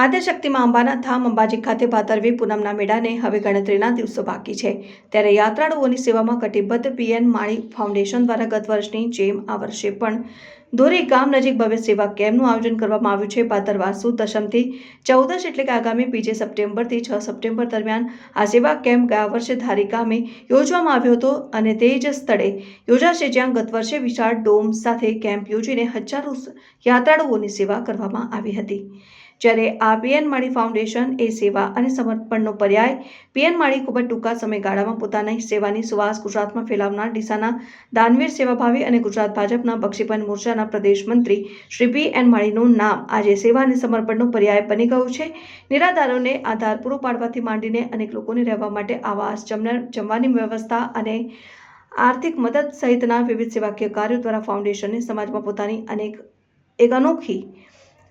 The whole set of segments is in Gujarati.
આદ્યશક્તિમાં અંબાના ધામ અંબાજી ખાતે ભાદરવી પૂનમના મેળાને હવે ગણતરીના દિવસો બાકી છે. ત્યારે યાત્રાળુઓની સેવામાં કટિબદ્ધ પીએન માળી ફાઉન્ડેશન દ્વારા ગત વર્ષની જેમ આ વર્ષે પણ દોરી ગામ નજીક ભવ્ય સેવા કેમ્પનું આયોજન કરવામાં આવ્યું છે. ભાદરવા સુદ દશમથી ચૌદશ એટલે કે આગામી બીજે સપ્ટેમ્બરથી છ સપ્ટેમ્બર દરમિયાન આ સેવા કેમ્પ ગયા વર્ષે ધારી ગામે યોજવામાં આવ્યો હતો અને તે જ સ્થળે યોજાશે, જ્યાં ગત વર્ષે વિશાળ ડોમ સાથે કેમ્પ યોજીને હજારો યાત્રાળુઓની સેવા કરવામાં આવી હતી. જ્યારે આ પીએન માળી ફાઉન્ડેશન એ સેવા અને સમર્પણનો પર્યાય પીએન માળી ખૂબ જ ટૂંકા સમયગાળામાં પોતાની સેવાની સુવાસ ગુજરાતમાં ફેલાવનાર ડીસાના દાનવીર સેવાભાવી અને ગુજરાત ભાજપના બક્ષીબંધ મોરચાના પ્રદેશ મંત્રી શ્રી પી એન માળીનું નામ આજે સેવા અને સમર્પણનો પર્યાય બની ગયું છે. નિરાધારોને આધાર પૂરો પાડવાથી માંડીને અનેક લોકોને રહેવા માટે આવાસ જમવાની વ્યવસ્થા અને આર્થિક મદદ સહિતના વિવિધ સેવાકીય કાર્યો દ્વારા ફાઉન્ડેશને સમાજમાં પોતાની અનેક એક અનોખી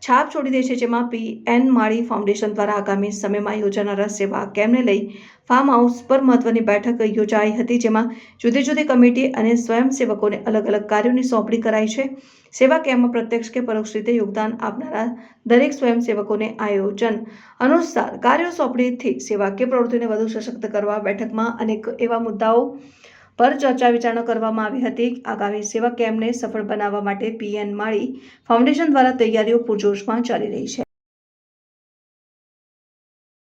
છાપ છોડી દે છે, જેમાં પી એન માળી ફાઉન્ડેશન દ્વારા આગામી સમયમાં યોજાનારા સેવા કેમ્પને લઈ ફાર્મ હાઉસ પર મહત્વની બેઠક યોજાઈ હતી, જેમાં જુદી જુદી કમિટી અને સ્વયંસેવકોને અલગ અલગ કાર્યોની સોંપણી કરાઈ છે. સેવા કેમ્પમાં પ્રત્યક્ષ કે પરોક્ષ રીતે યોગદાન આપનારા દરેક સ્વયંસેવકોને આયોજન અનુસાર કાર્યો સોંપણીથી કે પ્રવૃત્તિને વધુ સશક્ત કરવા, બેઠકમાં અનેક એવા મુદ્દાઓ પર ચર્ચા વિચારણા કરવામાં આવી હતી. આગામી સેવા કેમ્પને સફળ બનાવવા માટે પીએન માળી ફાઉન્ડેશન દ્વારા તૈયારીઓ પૂરજોશમાં ચાલી રહી છે.